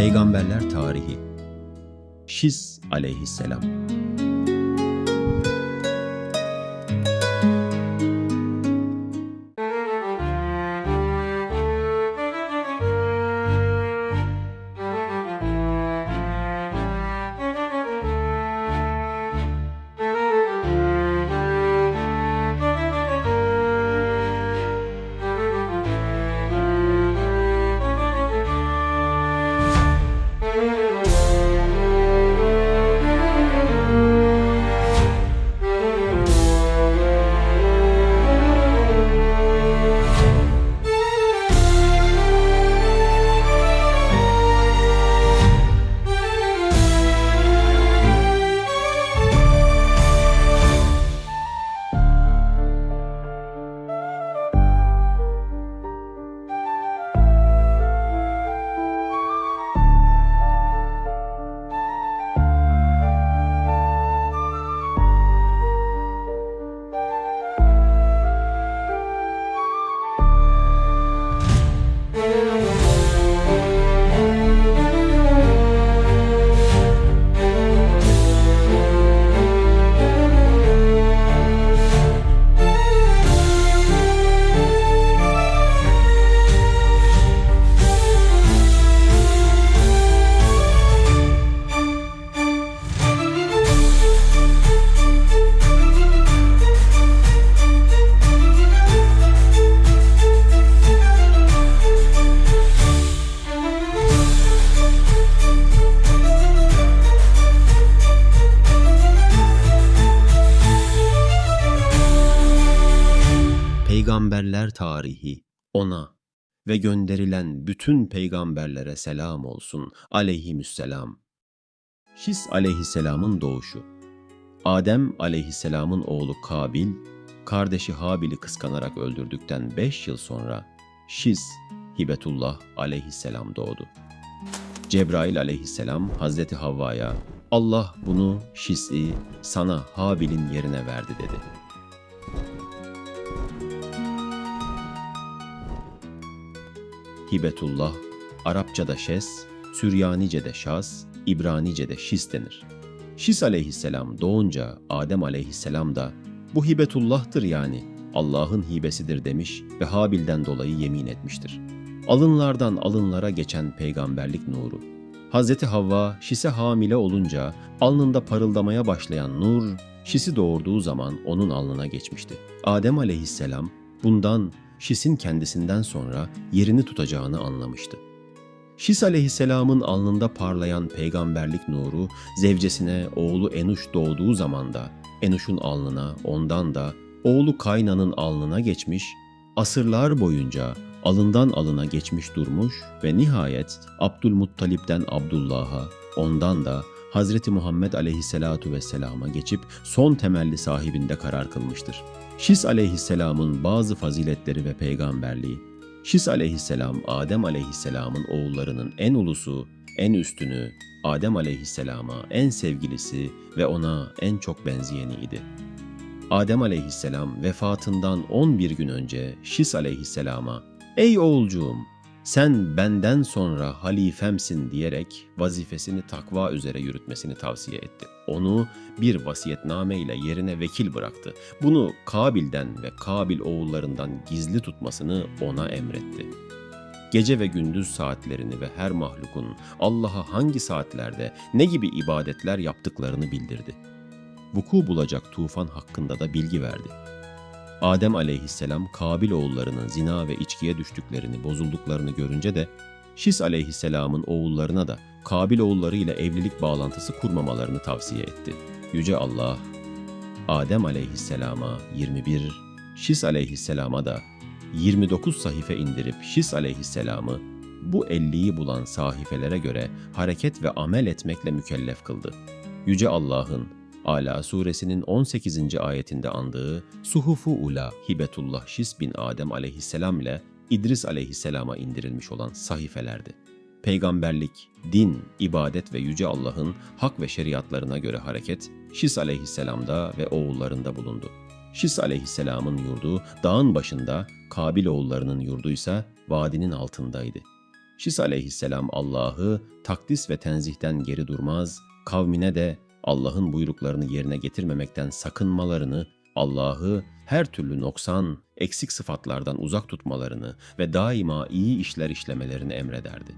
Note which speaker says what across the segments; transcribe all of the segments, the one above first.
Speaker 1: Peygamberler Tarihi. Şiz aleyhisselam Peygamberler Tarihi ona ve gönderilen bütün peygamberlere selam olsun aleyhisselam. Şis aleyhisselamın doğuşu Adem aleyhisselamın oğlu Kabil, kardeşi Habil'i kıskanarak öldürdükten beş yıl sonra Şis, Hibetullah aleyhisselam doğdu. Cebrail aleyhisselam Hazreti Havva'ya Allah bunu Şis'i sana Habil'in yerine verdi dedi. Hibetullah, Arapçada şes, Süryanice'de şas, İbranice'de şis denir. Şis aleyhisselam doğunca Adem aleyhisselam da bu hibetullah'tır yani Allah'ın hibesidir demiş ve Habil'den dolayı yemin etmiştir. Alınlardan alınlara geçen peygamberlik nuru. Hazreti Havva Şis'e hamile olunca alnında parıldamaya başlayan nur Şis'i doğurduğu zaman onun alnına geçmişti. Adem aleyhisselam bundan Şis'in kendisinden sonra yerini tutacağını anlamıştı. Şis aleyhisselamın alnında parlayan peygamberlik nuru, zevcesine oğlu Enuş doğduğu zaman da Enuş'un alnına, ondan da oğlu Kaynan'ın alnına geçmiş, asırlar boyunca alından alına geçmiş durmuş ve nihayet Abdülmuttalip'ten Abdullah'a, ondan da Hazreti Muhammed aleyhisselatu vesselama geçip son temelli sahibinde karar kılmıştır. Şis aleyhisselamın bazı faziletleri ve peygamberliği. Şis aleyhisselam Adem aleyhisselamın oğullarının en ulusu, en üstünü, Adem aleyhisselama en sevgilisi ve ona en çok benzeyeniydi. Adem aleyhisselam vefatından 11 gün önce Şis aleyhisselama ''Ey oğulcuğum, sen benden sonra halifemsin diyerek vazifesini takva üzere yürütmesini tavsiye etti. Onu bir vasiyetname ile yerine vekil bıraktı. Bunu Kabil'den ve Kabil oğullarından gizli tutmasını ona emretti. Gece ve gündüz saatlerini ve her mahlukun Allah'a hangi saatlerde ne gibi ibadetler yaptıklarını bildirdi. Vuku bulacak tufan hakkında da bilgi verdi. Adem aleyhisselam Kabil oğullarının zina ve içkiye düştüklerini, bozulduklarını görünce de Şis aleyhisselamın oğullarına da Kabil oğulları ile evlilik bağlantısı kurmamalarını tavsiye etti. Yüce Allah, Adem aleyhisselama 21, Şis aleyhisselama da 29 sahife indirip Şis aleyhisselamı bu 50'yi bulan sahifelere göre hareket ve amel etmekle mükellef kıldı. Yüce Allah'ın Ala suresinin 18. ayetinde andığı Suhufu Ula Hibetullah Şis bin Adem aleyhisselam ile İdris aleyhisselama indirilmiş olan sahifelerdi. Peygamberlik, din, ibadet ve Yüce Allah'ın hak ve şeriatlarına göre hareket Şis aleyhisselamda ve oğullarında bulundu. Şis aleyhisselamın yurdu dağın başında, Kabil oğullarının yurdu ise vadinin altındaydı. Şis aleyhisselam Allah'ı takdis ve tenzihten geri durmaz, kavmine de Allah'ın buyruklarını yerine getirmemekten sakınmalarını, Allah'ı her türlü noksan, eksik sıfatlardan uzak tutmalarını ve daima iyi işler işlemelerini emrederdi.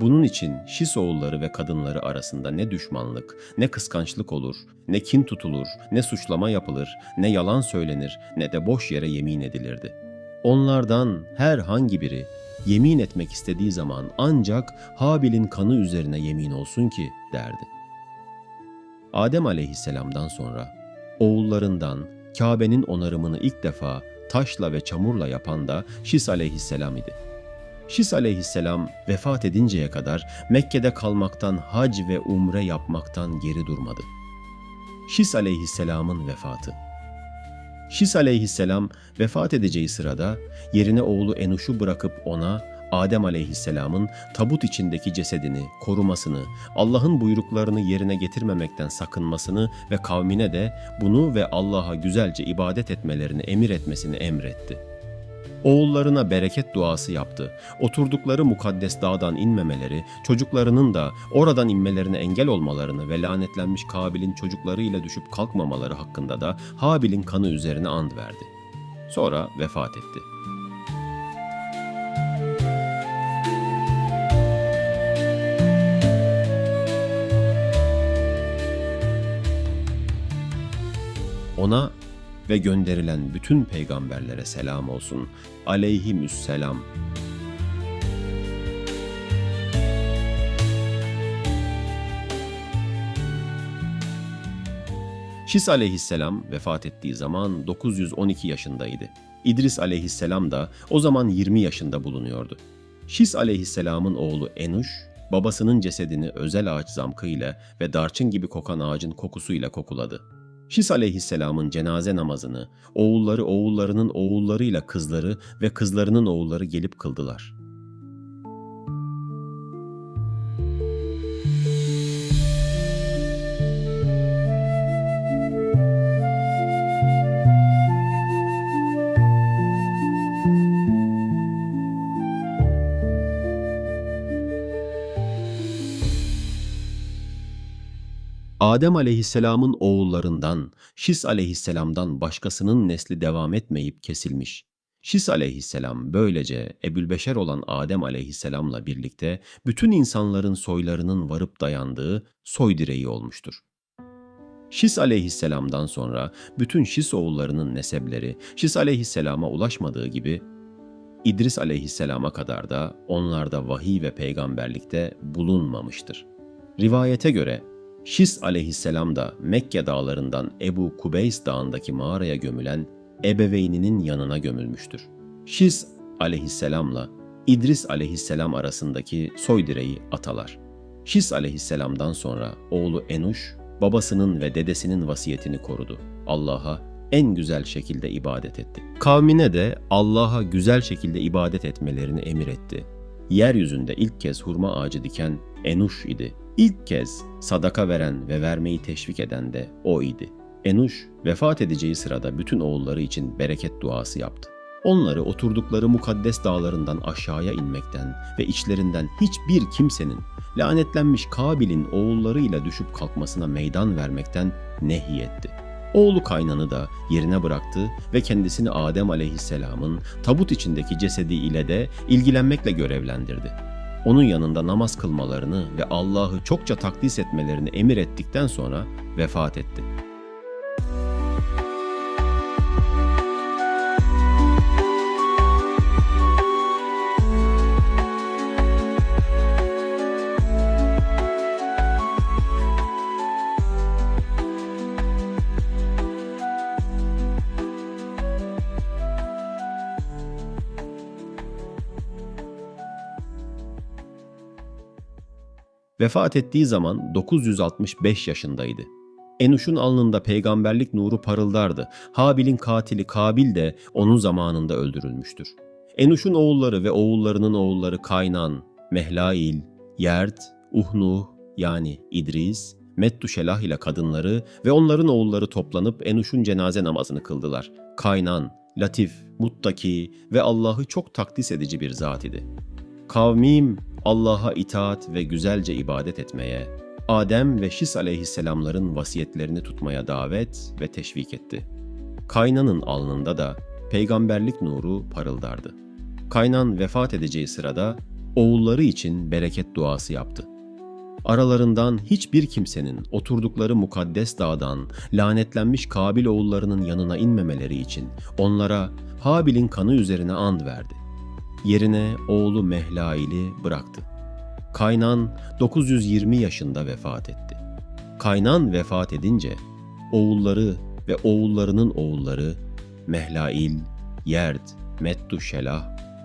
Speaker 1: Bunun için Şis oğulları ve kadınları arasında ne düşmanlık, ne kıskançlık olur, ne kin tutulur, ne suçlama yapılır, ne yalan söylenir, ne de boş yere yemin edilirdi. Onlardan herhangi biri yemin etmek istediği zaman ancak Habil'in kanı üzerine yemin olsun ki derdi. Adem aleyhisselamdan sonra oğullarından Kabe'nin onarımını ilk defa taşla ve çamurla yapan da Şis aleyhisselam idi. Şis aleyhisselam vefat edinceye kadar Mekke'de kalmaktan hac ve umre yapmaktan geri durmadı. Şis aleyhisselamın vefatı Şis aleyhisselam vefat edeceği sırada yerine oğlu Enuş'u bırakıp ona Adem aleyhisselamın tabut içindeki cesedini korumasını, Allah'ın buyruklarını yerine getirmemekten sakınmasını ve kavmine de bunu ve Allah'a güzelce ibadet etmelerini emir etmesini emretti. Oğullarına bereket duası yaptı. Oturdukları mukaddes dağdan inmemeleri, çocuklarının da oradan inmelerine engel olmalarını ve lanetlenmiş Kabil'in çocuklarıyla düşüp kalkmamaları hakkında da Habil'in kanı üzerine and verdi. Sonra vefat etti. Ona ve gönderilen bütün peygamberlere selam olsun. Aleyhimüsselam. Şis aleyhisselam vefat ettiği zaman 912 yaşındaydı. İdris aleyhisselam da o zaman 20 yaşında bulunuyordu. Şis aleyhisselamın oğlu Enuş, babasının cesedini özel ağaç zamkıyla ve darçın gibi kokan ağacın kokusuyla kokuladı. Şis aleyhisselamın cenaze namazını oğulları oğullarının oğullarıyla kızları ve kızlarının oğulları gelip kıldılar. Adem aleyhisselamın oğullarından, Şis aleyhisselamdan başkasının nesli devam etmeyip kesilmiş. Şis aleyhisselam böylece Ebülbeşer olan Adem aleyhisselamla birlikte bütün insanların soylarının varıp dayandığı soy direği olmuştur. Şis aleyhisselamdan sonra bütün Şis oğullarının nesepleri Şis aleyhisselama ulaşmadığı gibi İdris aleyhisselama kadar da onlarda vahiy ve peygamberlikte bulunmamıştır. Rivayete göre Şis aleyhisselam da Mekke dağlarından Ebu Kubeys dağındaki mağaraya gömülen ebeveyninin yanına gömülmüştür. Şis aleyhisselamla İdris aleyhisselam arasındaki soy direği atalar. Şis aleyhisselamdan sonra oğlu Enuş, babasının ve dedesinin vasiyetini korudu. Allah'a en güzel şekilde ibadet etti. Kavmine de Allah'a güzel şekilde ibadet etmelerini emir etti. Yeryüzünde ilk kez hurma ağacı diken Enuş idi. İlk kez sadaka veren ve vermeyi teşvik eden de o idi. Enuş vefat edeceği sırada bütün oğulları için bereket duası yaptı. Onları oturdukları mukaddes dağlarından aşağıya inmekten ve içlerinden hiçbir kimsenin lanetlenmiş Kabil'in oğullarıyla düşüp kalkmasına meydan vermekten nehyetti. Oğlu kaynanı da yerine bıraktı ve kendisini Adem aleyhisselamın tabut içindeki cesedi ile de ilgilenmekle görevlendirdi onun yanında namaz kılmalarını ve Allah'ı çokça takdis etmelerini emir ettikten sonra vefat etti. Vefat ettiği zaman 965 yaşındaydı. Enuş'un alnında peygamberlik nuru parıldardı. Habil'in katili Kabil de onun zamanında öldürülmüştür. Enuş'un oğulları ve oğullarının oğulları Kaynan, Mehlail, Yert, Uhnuh yani İdris Mettuşelah ile kadınları ve onların oğulları toplanıp Enuş'un cenaze namazını kıldılar. Kaynan, latif, muttaki ve Allah'ı çok takdis edici bir zat idi. Kavmim Allah'a itaat ve güzelce ibadet etmeye, Adem ve Şis aleyhisselamların vasiyetlerini tutmaya davet ve teşvik etti. Kaynan'ın alnında da peygamberlik nuru parıldardı. Kaynan vefat edeceği sırada oğulları için bereket duası yaptı. Aralarından hiçbir kimsenin oturdukları mukaddes dağdan lanetlenmiş Kabil oğullarının yanına inmemeleri için onlara Habil'in kanı üzerine and verdi. Yerine oğlu Mehlail'i bıraktı. Kaynan 920 yaşında vefat etti. Kaynan vefat edince oğulları ve oğullarının oğulları Mehlail, Yerd, Mettu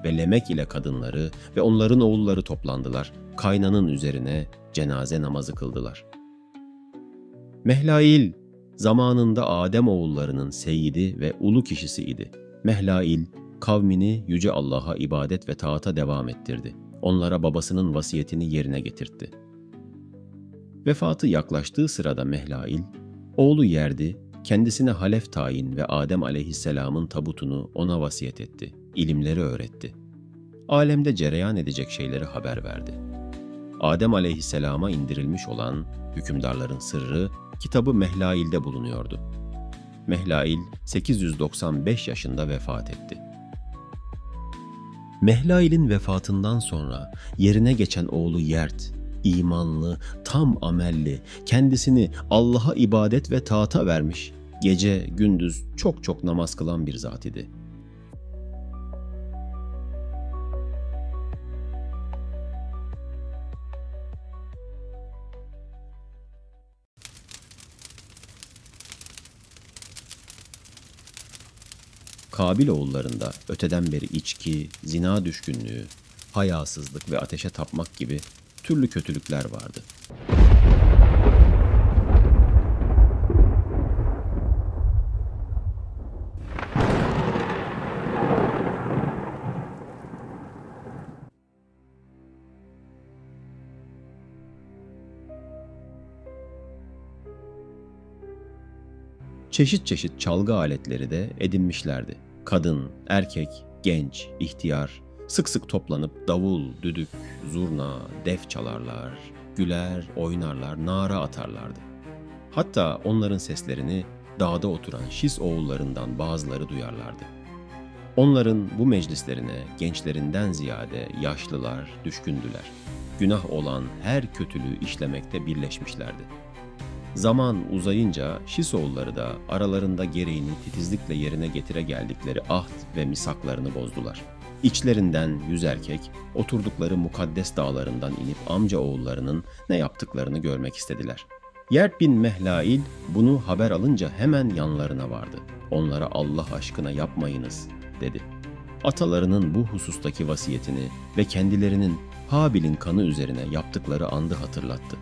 Speaker 1: ve Lemek ile kadınları ve onların oğulları toplandılar. Kaynanın üzerine cenaze namazı kıldılar. Mehlail zamanında Adem oğullarının seyidi ve ulu kişisi idi. Mehlail kavmini yüce Allah'a ibadet ve taata devam ettirdi. Onlara babasının vasiyetini yerine getirtti. Vefatı yaklaştığı sırada Mehlail, oğlu Yerdi kendisine halef tayin ve Adem aleyhisselamın tabutunu ona vasiyet etti. İlimleri öğretti. Alemde cereyan edecek şeyleri haber verdi. Adem aleyhisselama indirilmiş olan hükümdarların sırrı kitabı Mehlail'de bulunuyordu. Mehlail 895 yaşında vefat etti. Mehlail'in vefatından sonra yerine geçen oğlu Yert, imanlı, tam amelli, kendisini Allah'a ibadet ve taata vermiş, gece gündüz çok çok namaz kılan bir zat idi. Kabil oğullarında öteden beri içki, zina düşkünlüğü, hayasızlık ve ateşe tapmak gibi türlü kötülükler vardı. Çeşit çeşit çalgı aletleri de edinmişlerdi. Kadın, erkek, genç, ihtiyar sık sık toplanıp davul, düdük, zurna, def çalarlar, güler, oynarlar, nara atarlardı. Hatta onların seslerini dağda oturan Şis oğullarından bazıları duyarlardı. Onların bu meclislerine gençlerinden ziyade yaşlılar düşkündüler. Günah olan her kötülüğü işlemekte birleşmişlerdi. Zaman uzayınca Şisoğulları da aralarında gereğini titizlikle yerine getire geldikleri ahd ve misaklarını bozdular. İçlerinden yüz erkek oturdukları mukaddes dağlarından inip amca oğullarının ne yaptıklarını görmek istediler. Yert bin Mehlail bunu haber alınca hemen yanlarına vardı. Onlara Allah aşkına yapmayınız dedi. Atalarının bu husustaki vasiyetini ve kendilerinin Habil'in kanı üzerine yaptıkları andı hatırlattı.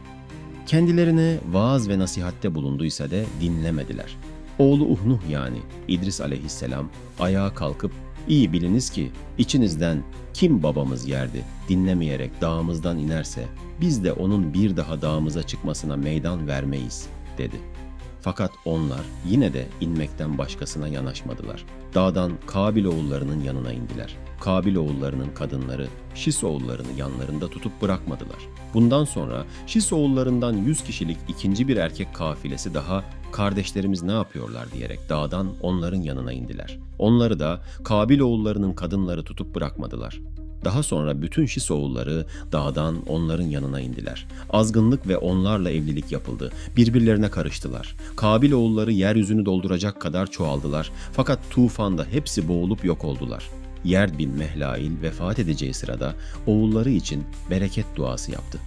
Speaker 1: Kendilerine vaaz ve nasihatte bulunduysa da dinlemediler. Oğlu Uhnuh yani İdris aleyhisselam ayağa kalkıp iyi biliniz ki içinizden kim babamız yerdi dinlemeyerek dağımızdan inerse biz de onun bir daha dağımıza çıkmasına meydan vermeyiz dedi.'' Fakat onlar yine de inmekten başkasına yanaşmadılar. Dağdan Kabil oğullarının yanına indiler. Kabil oğullarının kadınları Şis oğullarını yanlarında tutup bırakmadılar. Bundan sonra Şis oğullarından 100 kişilik ikinci bir erkek kafilesi daha kardeşlerimiz ne yapıyorlar diyerek dağdan onların yanına indiler. Onları da Kabil oğullarının kadınları tutup bırakmadılar. Daha sonra bütün Şis oğulları dağdan onların yanına indiler. Azgınlık ve onlarla evlilik yapıldı. Birbirlerine karıştılar. Kabil oğulları yeryüzünü dolduracak kadar çoğaldılar. Fakat tufanda hepsi boğulup yok oldular. Yer bin Mehlail vefat edeceği sırada oğulları için bereket duası yaptı.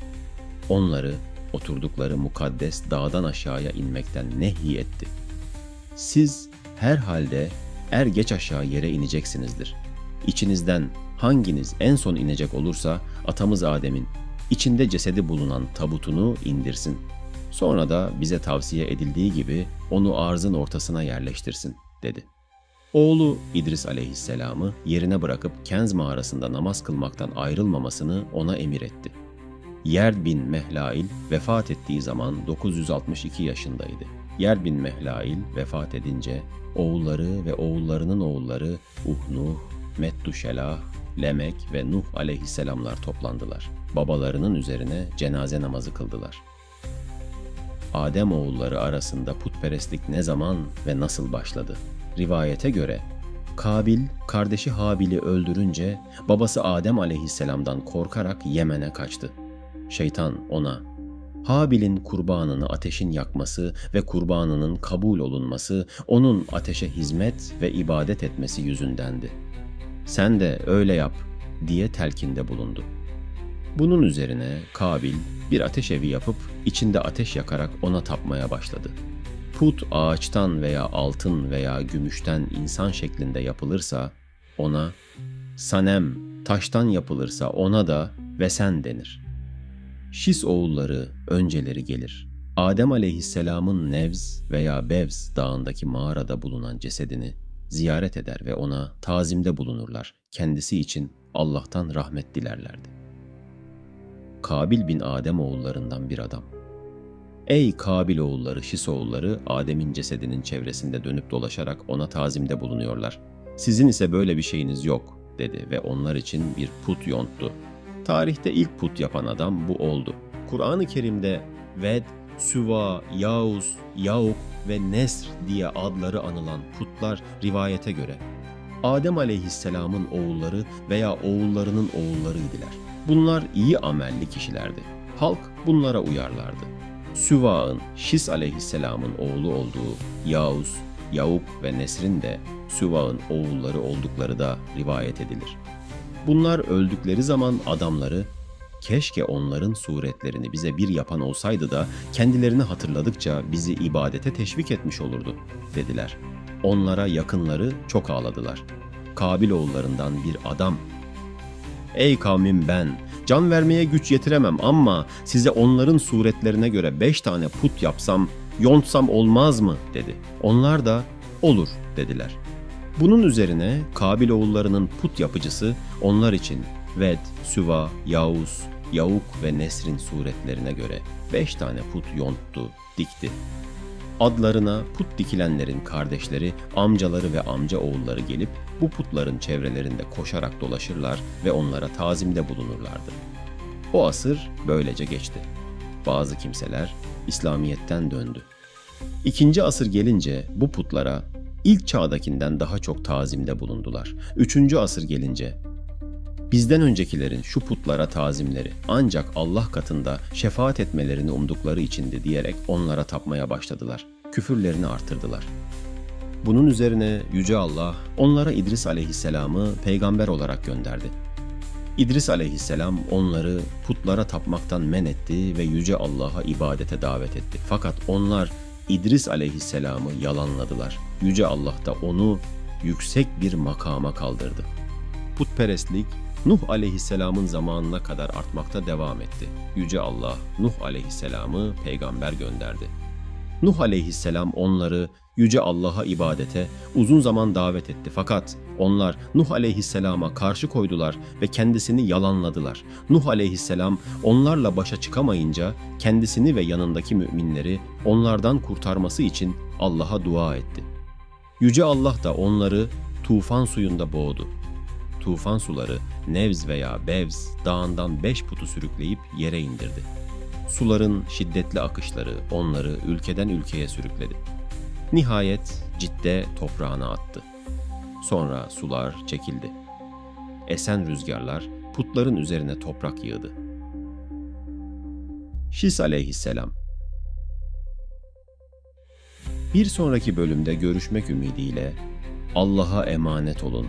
Speaker 1: Onları oturdukları mukaddes dağdan aşağıya inmekten nehi etti. Siz her halde er geç aşağı yere ineceksinizdir. İçinizden hanginiz en son inecek olursa atamız Adem'in içinde cesedi bulunan tabutunu indirsin. Sonra da bize tavsiye edildiği gibi onu arzın ortasına yerleştirsin, dedi. Oğlu İdris aleyhisselamı yerine bırakıp Kenz mağarasında namaz kılmaktan ayrılmamasını ona emir etti. Yer bin Mehlail vefat ettiği zaman 962 yaşındaydı. Yer bin Mehlail vefat edince oğulları ve oğullarının oğulları Uhnuh, Mettuşelah, Lemek ve Nuh aleyhisselamlar toplandılar. Babalarının üzerine cenaze namazı kıldılar. Adem oğulları arasında putperestlik ne zaman ve nasıl başladı? Rivayete göre Kabil kardeşi Habil'i öldürünce babası Adem aleyhisselamdan korkarak Yemen'e kaçtı. Şeytan ona Habil'in kurbanını ateşin yakması ve kurbanının kabul olunması onun ateşe hizmet ve ibadet etmesi yüzündendi. Sen de öyle yap diye telkinde bulundu. Bunun üzerine Kabil bir ateş evi yapıp içinde ateş yakarak ona tapmaya başladı. Put ağaçtan veya altın veya gümüşten insan şeklinde yapılırsa ona sanem taştan yapılırsa ona da vesen denir. Şis oğulları önceleri gelir. Adem aleyhisselamın Nevz veya Bevz dağındaki mağarada bulunan cesedini ziyaret eder ve ona tazimde bulunurlar. Kendisi için Allah'tan rahmet dilerlerdi. Kabil bin Adem oğullarından bir adam. Ey Kabil oğulları, Şis oğulları Adem'in cesedinin çevresinde dönüp dolaşarak ona tazimde bulunuyorlar. Sizin ise böyle bir şeyiniz yok dedi ve onlar için bir put yonttu. Tarihte ilk put yapan adam bu oldu. Kur'an-ı Kerim'de Ved, Süva, Yauz, Yauk ve Nesr diye adları anılan putlar rivayete göre Adem aleyhisselamın oğulları veya oğullarının oğullarıydılar. Bunlar iyi amelli kişilerdi. Halk bunlara uyarlardı. Süva'ın Şis aleyhisselamın oğlu olduğu Yauz, Yauk ve Nesrin de Süva'ın oğulları oldukları da rivayet edilir. Bunlar öldükleri zaman adamları keşke onların suretlerini bize bir yapan olsaydı da kendilerini hatırladıkça bizi ibadete teşvik etmiş olurdu dediler. Onlara yakınları çok ağladılar. Kabil oğullarından bir adam Ey kavmim ben, can vermeye güç yetiremem ama size onların suretlerine göre beş tane put yapsam, yontsam olmaz mı? dedi. Onlar da olur dediler. Bunun üzerine Kabil oğullarının put yapıcısı onlar için Ved, Süva, Yavuz, Yavuk ve Nesrin suretlerine göre beş tane put yonttu, dikti. Adlarına put dikilenlerin kardeşleri, amcaları ve amca oğulları gelip bu putların çevrelerinde koşarak dolaşırlar ve onlara tazimde bulunurlardı. O asır böylece geçti. Bazı kimseler İslamiyet'ten döndü. İkinci asır gelince bu putlara ilk çağdakinden daha çok tazimde bulundular. Üçüncü asır gelince bizden öncekilerin şu putlara tazimleri ancak Allah katında şefaat etmelerini umdukları içindi diyerek onlara tapmaya başladılar. Küfürlerini artırdılar. Bunun üzerine Yüce Allah onlara İdris aleyhisselamı peygamber olarak gönderdi. İdris aleyhisselam onları putlara tapmaktan men etti ve Yüce Allah'a ibadete davet etti. Fakat onlar İdris aleyhisselamı yalanladılar. Yüce Allah da onu yüksek bir makama kaldırdı. Putperestlik Nuh aleyhisselamın zamanına kadar artmakta devam etti. Yüce Allah Nuh aleyhisselamı peygamber gönderdi. Nuh aleyhisselam onları Yüce Allah'a ibadete uzun zaman davet etti fakat onlar Nuh aleyhisselama karşı koydular ve kendisini yalanladılar. Nuh aleyhisselam onlarla başa çıkamayınca kendisini ve yanındaki müminleri onlardan kurtarması için Allah'a dua etti. Yüce Allah da onları tufan suyunda boğdu. Tufan suları Nevz veya Bevz dağından beş putu sürükleyip yere indirdi. Suların şiddetli akışları onları ülkeden ülkeye sürükledi. Nihayet cidde toprağına attı. Sonra sular çekildi. Esen rüzgarlar putların üzerine toprak yığdı. Şis aleyhisselam Bir sonraki bölümde görüşmek ümidiyle Allah'a emanet olun.